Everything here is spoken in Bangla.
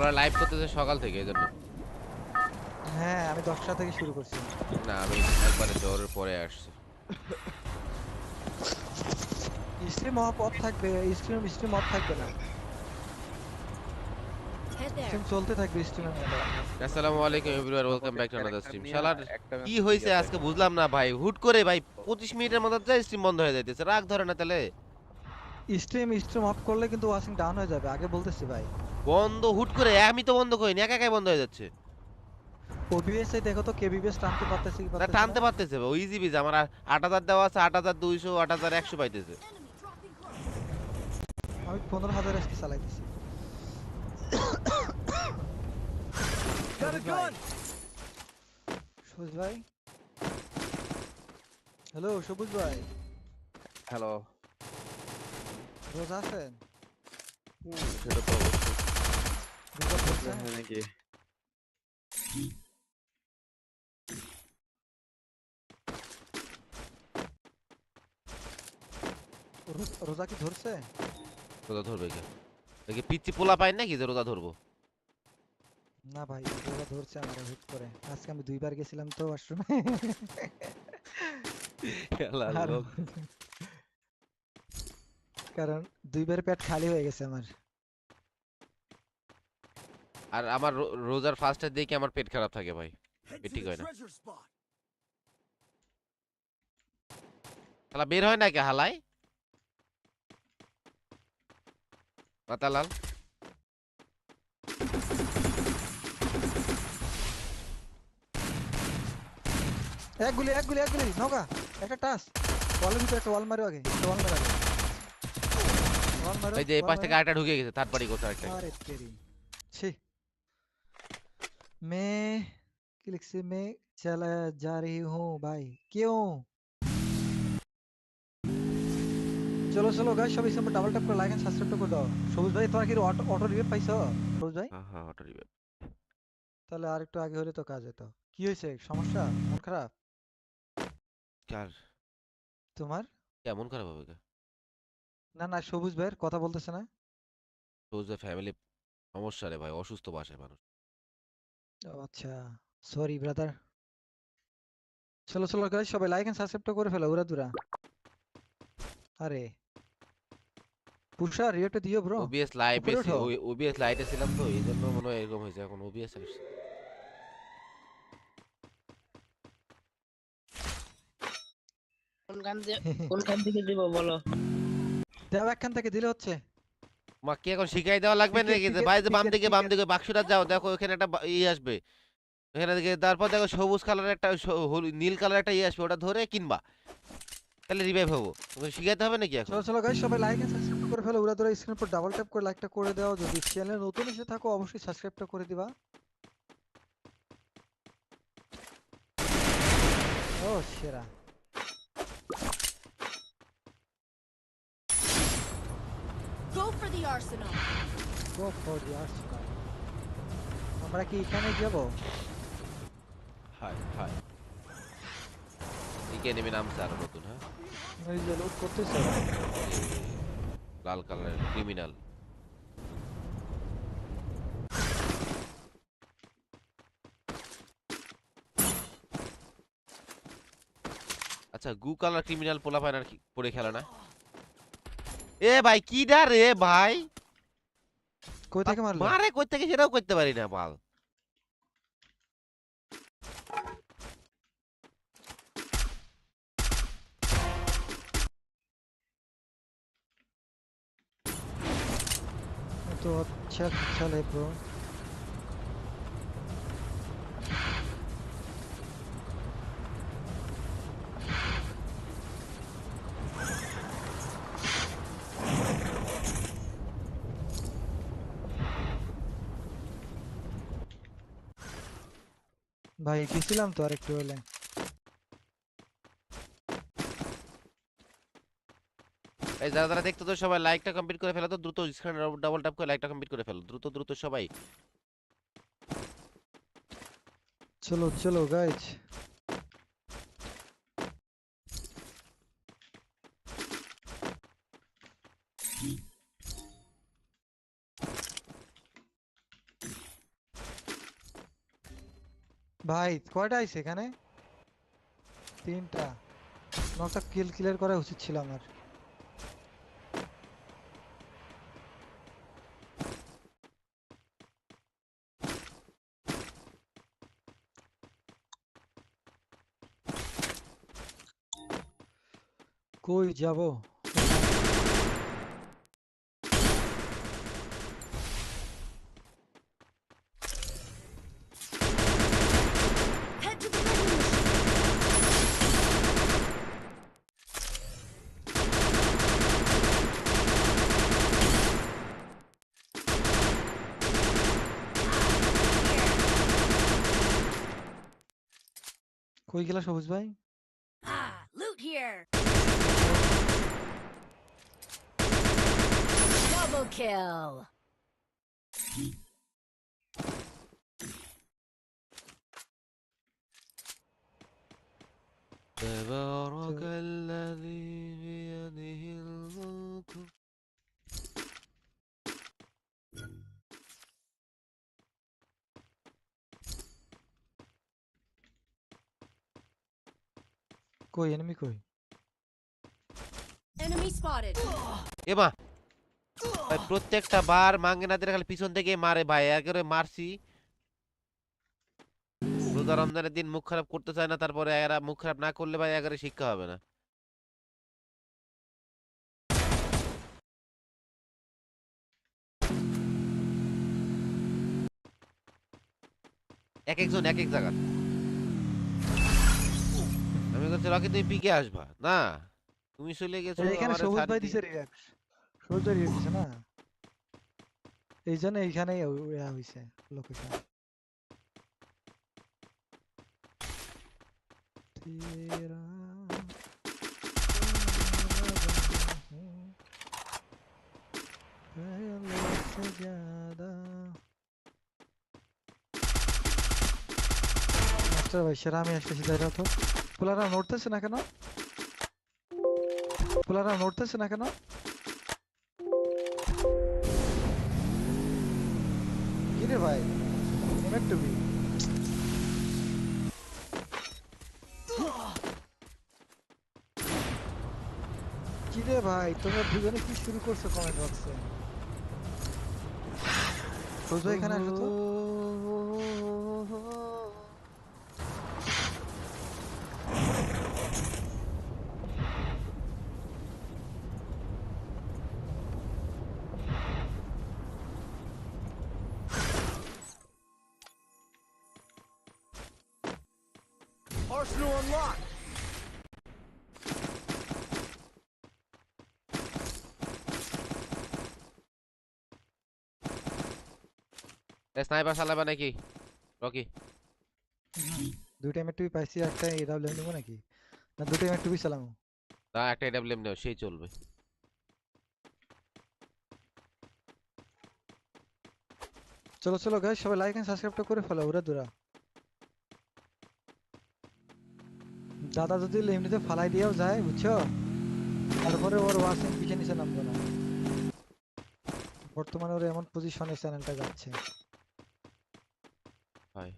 ওরা লাইভ করতেছে সকাল থেকে এই জন্য। হ্যাঁ আমি দশটা থেকে শুরু করছি। না আমি একবারে জ্বরের পরে আসছি। স্ট্রিম অফ অফ থাকবে স্ট্রিম স্ট্রিম অফ থাকবে না। স্ট্রিম চলতে থাকবে স্ট্রিমের মধ্যে। আসসালামু আলাইকুম everyone welcome back to another stream একটা কি হয়েছে আজকে বুঝলাম না ভাই হুট করে ভাই 25 মিনিটের মধ্যে স্ট্রিম বন্ধ হয়ে যাইতেছে। রাগ ধরে না তাহলে। স্ট্রিম স্ট্রিম অফ করলে কিন্তু ওয়াচিং ডাউন হয়ে যাবে আগে বলতেছি ভাই। বন্ধ হুট করে আমি তো বন্ধ করিনি একা একাই বন্ধ হয়ে যাচ্ছে। ওবিএস এ দেখো তো কেবিবিএস টানতে পারতেছি কি না পারতেছি টানতে? পারতেছে ও ইজি বিজ আমার 8000 দেওয়া আছে 8200 8100 পাইতেছে। আমি পনেরো হাজার এসকে চালাইতেছি। সবুজ ভাই? হ্যালো সবুজ ভাই? হ্যালো রোজ আছেন সেটা তো অবশ্যই রোজা ধরছেন? হ্যাঁ নাকি রোজা কি ধরছে রোজা ধরবে কে দেখি পিচ্ছি পোলা পাই নাকি যে রোজা ধরবো না ভাই রোজা ধরছে আমার হুট করে আজকে আমি দুইবার গেছিলাম তো ওয়াশরুমে আর কারণ দুইবার পেট খালি হয়ে গেছে আমার। আর আমার রোজার ফার্স্টের দিকে আমার পেট খারাপ থাকে ভাই। পেট ঠিক হয় না। শালা বের হয় না কে হালাই মাতালাল। এক গুলি এক গুলি এক গুলি নৌকা একটা টাস ওয়ালের ভিতরে একটা ওয়াল মারো আগে একটা ওয়াল মারো আগে। ওই যে পাশ থেকে আরেকটা ঢুকে গেছে থার্ড পার্টি করছে আরেকটা ছি। মে কি লিখছে? মে চলা যা রহি হুঁ ভাই। কেউ চলো চলো গাইস সবাই সব ডাবল ট্যাপ করে লাইক এন্ড সাবস্ক্রাইব করে দাও। সবুজ ভাই তোমরা কি অটো অটো রিভাইভ পাইছো? সবুজ ভাই? হ্যাঁ, হ্যাঁ অটো রিভাইভ তাহলে আরেকটু আগে হলে তো কাজ হতো। কি হয়েছে? সমস্যা? মন খারাপ? কার? তোমার? কেমন খারাপ হবে না না সবুজ ভাইয়ের কথা বলতেছে না? রোজা ফ্যামিলি সমস্যা রে ভাই অসুস্থ বাসায় মানুষ। ও আচ্ছা সরি ব্রাদার চলো চলো গাইস সবাই লাইক এন্ড সাবস্ক্রাইব করে ফেলো উড়া দুরা। আরে পুষা রিয়েক্ট দিও ব্রো ওবিএস লাইভে উপরে ওঠো। ওবিএস লাইটে ছিলাম তো এই জন্য মনে হয় এরকম হয়েছে এখন ওবিএস আসছে। কোনখান দিয়ে কোনখান থেকে দিব বলো? দেও একখান থেকে দিলে হচ্ছে। মা কি এখন শিখাই দেওয়া লাগবে নাকি? ভাই বাম দিকে বাম দিকে বাক্সটা যাও দেখো এখানে একটা ই আসবে। এখানে দিকে তারপর দেখো সবুজ কালারের একটা নীল কালার একটা ই আসবে ওটা ধরে কিনবা। তাহলে রিভাইভ হব। শিখাইতে হবে নাকি এখন? চলো চলো গাইস সবাই লাইক এন্ড সাবস্ক্রাইব করে ফেলো। উড়া দুরা স্ক্রিন পর ডাবল ট্যাপ করে লাইকটা করে দাও। যদি চ্যানেলে নতুন এসে থাকো অবশ্যই সাবস্ক্রাইবটা করে দিবা। ও সেরা। Go for the arsenal. Go for the Arsenal আমরা কি এখানে যাব? হাই হাই দিকে নেমে নতুন হ্যাঁ? এই যে লোড করতেছে লাল কালারের ক্রিমিনাল আচ্ছা গু কালার ক্রিমিনাল পোলা ফাইনাল পরে খেলে না? এ ভাই কি ডা রে ভাই কই থেকে মারলো মারে কই থেকে সেটাও করতে পারি না বাল तो अच्छा चल है ब्रो ভাই গেছিলাম তো আর একটু হলে। এই যারা যারা দেখতে তো সবাই লাইকটা কমপ্লিট করে ফেলো তো দ্রুত স্ক্রিন ডাবল ট্যাপ করে লাইকটা কমপ্লিট করে ফেলো। দ্রুত দ্রুত সবাই। চলো চলো গাইজ ভাই কয়টা আইছে এখানে? তিনটা। নটা কিল ক্লিয়ার করা উচিত ছিল আমার। কই যাব? কই গেলা সবুজ ভাই Ah, loot here. Double kill. تبارك الذي কই এনিমি কই? Enemy spotted. এমা ভাই প্রত্যেকটা বার মাঙ্গেনাদের খালি পিছন থেকে মারে ভাই একেবারে মারছি। রোজা রমজানের দিন মুখ খারাপ করতে চায় না তারপরে এরা মুখ খারাপ না করলে ভাই একেবারে শিক্ষা হবে না। এক একজন এক এক জায়গা আমি বলছি রকি তুমি পিকে আসবা না তুমি চলে গেছো এই এখানে আমারে সবুজ ছাড় ভাই দি- দিছে রিয়াক্ট সবুজ ভাই রিয়াক্ট দিছে না এই জন্য এইখানেই ইয়া হইছে লোকেশন তেরা पहले से ज्यादा মাস্টার ভাই সেরা আমি আসতেছি তাই তো? পোলারা নড়তেছে না কেন? পোলারা নড়তেছে না কেন? কি রে ভাই? এমএফ টুবি কি রে ভাই তোমরা দুজনে কি শুরু করছ? কমেন্ট বক্সে এখানে আসো তো। Arsenal unlocked. স্নাইপার চালাবা নাকি রকি দুইটা এমএফ টুবি পাইছি একটা এডাব্লিউ নেব নাকি? না দুটো এমএফ টুবি চালামু না একটা এডাব্লিউএম নেও সেই চলবে। চলো চলো গাইস সবাই লাইক এন্ড সাবস্ক্রাইবটা করে ফেলো ওরা দুরা। দাদা যদি এমনিতে ফালাই দিয়েও যায়, বুঝছ? তারপরে ওর ওয়াশিং পিছিয়ে নিচে নামবে না। বর্তমানে ওর এমন পজিশনে চ্যানেলটা যাচ্ছে। হয়।